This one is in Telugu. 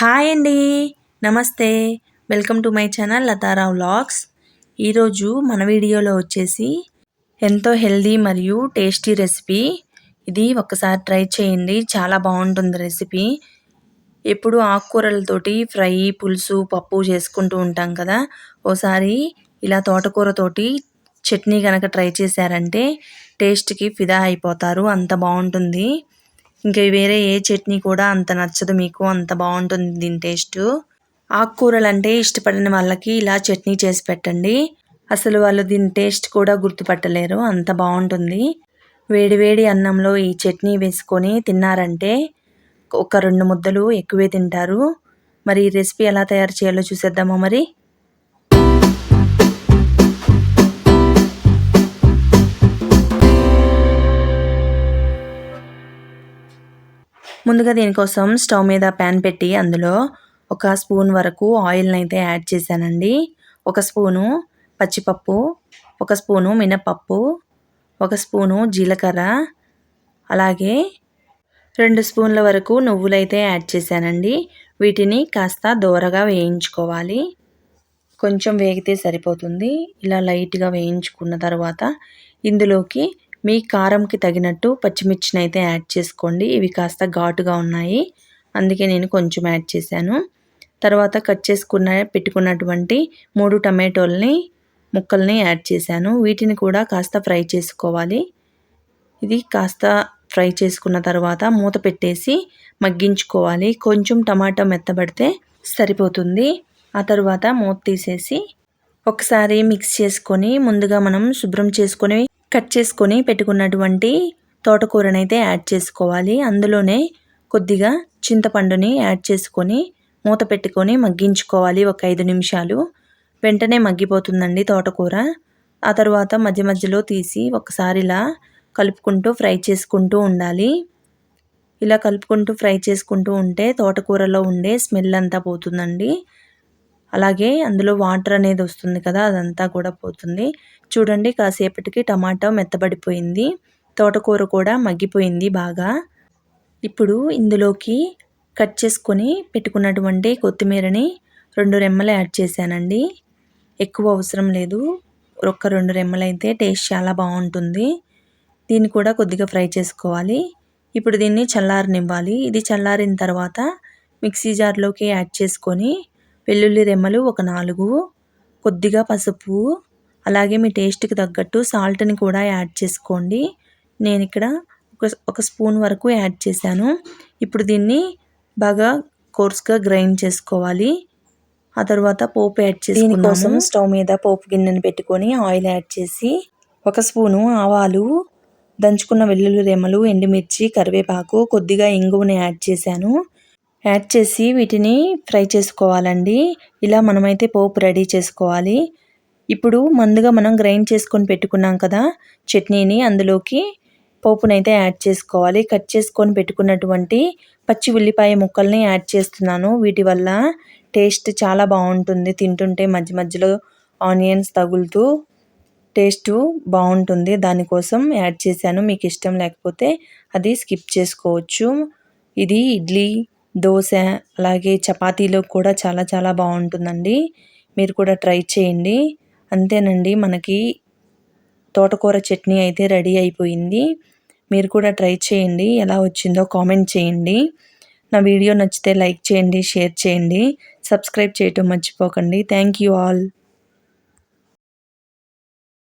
హాయ్ అండి. నమస్తే. Welcome to my channel Latha Rao vlogs. ఈరోజు మన వీడియోలో వచ్చేసి ఎంతో హెల్దీ మరియు టేస్టీ రెసిపీ. ఇది ఒకసారి ట్రై చేయండి. చాలా బాగుంటుంది రెసిపీ. ఎప్పుడు ఆకుకూరలతోటి ఫ్రై పులుసు పప్పు చేసుకుంటూ ఉంటాం కదా. ఓసారి ఇలా తోటకూరతోటి చట్నీ కనుక ట్రై చేశారంటే టేస్ట్కి ఫిదా అయిపోతారు. అంత బాగుంటుంది. ఇంకా వేరే ఏ చట్నీ కూడా అంత నచ్చదు మీకు అంత బాగుంటుంది దీని టేస్ట్. ఆకుకూరలు అంటే ఇష్టపడిన వాళ్ళకి ఇలా చట్నీ చేసి పెట్టండి. అసలు వాళ్ళు దీని టేస్ట్ కూడా గుర్తుపట్టలేరు అంత బాగుంటుంది. వేడివేడి అన్నంలో ఈ చట్నీ వేసుకొని తిన్నారంటే ఒక రెండు ముద్దలు ఎక్కువే తింటారు. మరి ఈ రెసిపీ ఎలా తయారు చేయాలో చూసేద్దామా మరి? ముందుగా దీనికోసం స్టవ్ మీద ప్యాన్ పెట్టి అందులో ఒక స్పూన్ వరకు ఆయిల్ని అయితే యాడ్ చేశానండి. ఒక స్పూను పచ్చిపప్పు ఒక స్పూను మినపప్పు ఒక స్పూను జీలకర్ర అలాగే రెండు స్పూన్ల వరకు నువ్వులైతే యాడ్ చేశానండి. వీటిని కాస్త దోరగా వేయించుకోవాలి. కొంచెం వేగితే సరిపోతుంది. ఇలా లైట్గా వేయించుకున్న తర్వాత ఇందులోకి మీ కారంకి తగినట్టు పచ్చిమిర్చిని అయితే యాడ్ చేసుకోండి. ఇవి కాస్త ఘాటుగా ఉన్నాయి. అందుకే నేను కొంచెం యాడ్ చేశాను. తర్వాత కట్ చేసుకున్న పెట్టుకున్నటువంటి మూడు టమాటోల్ని ముక్కల్ని యాడ్ చేశాను. వీటిని కూడా కాస్త ఫ్రై చేసుకోవాలి. ఇది కాస్త ఫ్రై చేసుకున్న తర్వాత మూత పెట్టేసి మగ్గించుకోవాలి. కొంచెం టమాటా మెత్తబడితే సరిపోతుంది. ఆ తర్వాత మూత తీసేసి ఒకసారి మిక్స్ చేసుకొని ముందుగా మనం శుభ్రం చేసుకొని కట్ చేసుకొని పెట్టుకున్నటువంటి తోటకూరనైతే యాడ్ చేసుకోవాలి. అందులోనే కొద్దిగా చింతపండుని యాడ్ చేసుకొని మూత పెట్టుకొని మగ్గించుకోవాలి ఒక ఐదు నిమిషాలు. వెంటనే మగ్గిపోతుందండి తోటకూర. ఆ తర్వాత మధ్య మధ్యలో తీసి ఒకసారి ఇలా కలుపుకుంటూ ఫ్రై చేసుకుంటూ ఉండాలి. ఇలా కలుపుకుంటూ ఫ్రై చేసుకుంటూ ఉంటే తోటకూరలో ఉండే స్మెల్ అంతా పోతుందండి. అలాగే అందులో వాటర్ అనేది వస్తుంది కదా అదంతా కూడా పోతుంది. చూడండి కాసేపటికి టమాటా మెత్తబడిపోయింది. తోటకూర కూడా మగ్గిపోయింది బాగా. ఇప్పుడు ఇందులోకి కట్ చేసుకొని పెట్టుకున్నటువంటి కొత్తిమీరని రెండు రెమ్మలు యాడ్ చేశానండి. ఎక్కువ అవసరం లేదు. ఒక్క రెండు రెమ్మలు అయితే టేస్ట్ చాలా బాగుంటుంది. దీన్ని కూడా కొద్దిగా ఫ్రై చేసుకోవాలి. ఇప్పుడు దీన్ని చల్లారనివ్వాలి. ఇది చల్లారిన తర్వాత మిక్సీ జార్లోకి యాడ్ చేసుకొని వెల్లుల్లి రెమ్మలు ఒక నాలుగు కొద్దిగా పసుపు అలాగే మీ టేస్ట్కి తగ్గట్టు సాల్ట్ని కూడా యాడ్ చేసుకోండి. నేను ఇక్కడ ఒక ఒక స్పూన్ వరకు యాడ్ చేశాను. ఇప్పుడు దీన్ని బాగా కోర్స్గా గ్రైండ్ చేసుకోవాలి. ఆ తర్వాత పోపు యాడ్ చేసి దీనికోసం స్టవ్ మీద పోపు గిన్నెను పెట్టుకొని ఆయిల్ యాడ్ చేసి ఒక స్పూను ఆవాలు దంచుకున్న వెల్లుల్లి రెమ్మలు ఎండుమిర్చి కరివేపాకు కొద్దిగా ఇంగువని యాడ్ చేశాను. యాడ్ చేసి వీటిని ఫ్రై చేసుకోవాలండి. ఇలా మనమైతే పోపు రెడీ చేసుకోవాలి. ఇప్పుడు ముందుగా మనం గ్రైండ్ చేసుకొని పెట్టుకున్నాం కదా చట్నీని అందులోకి పోపునైతే యాడ్ చేసుకోవాలి. కట్ చేసుకొని పెట్టుకున్నటువంటి పచ్చి ఉల్లిపాయ ముక్కల్ని యాడ్ చేస్తున్నాను. వీటి వల్ల టేస్ట్ చాలా బాగుంటుంది. తింటుంటే మధ్య మధ్యలో ఆనియన్స్ తగులుతూ టేస్ట్ బాగుంటుంది. దానికోసం యాడ్ చేశాను. మీకు ఇష్టం లేకపోతే అది స్కిప్ చేసుకోవచ్చు. ఇది ఇడ్లీ దోశ అలాగే చపాతీలో కూడా చాలా చాలా బాగుంటుందండి. మీరు కూడా ట్రై చేయండి. అంతేనండి మనకి తోటకూర చట్నీ అయితే రెడీ అయిపోయింది. మీరు కూడా ట్రై చేయండి ఎలా వచ్చిందో కామెంట్ చేయండి. నా వీడియో నచ్చితే లైక్ చేయండి షేర్ చేయండి. సబ్స్క్రైబ్ చేయటం మర్చిపోకండి. Thank you all.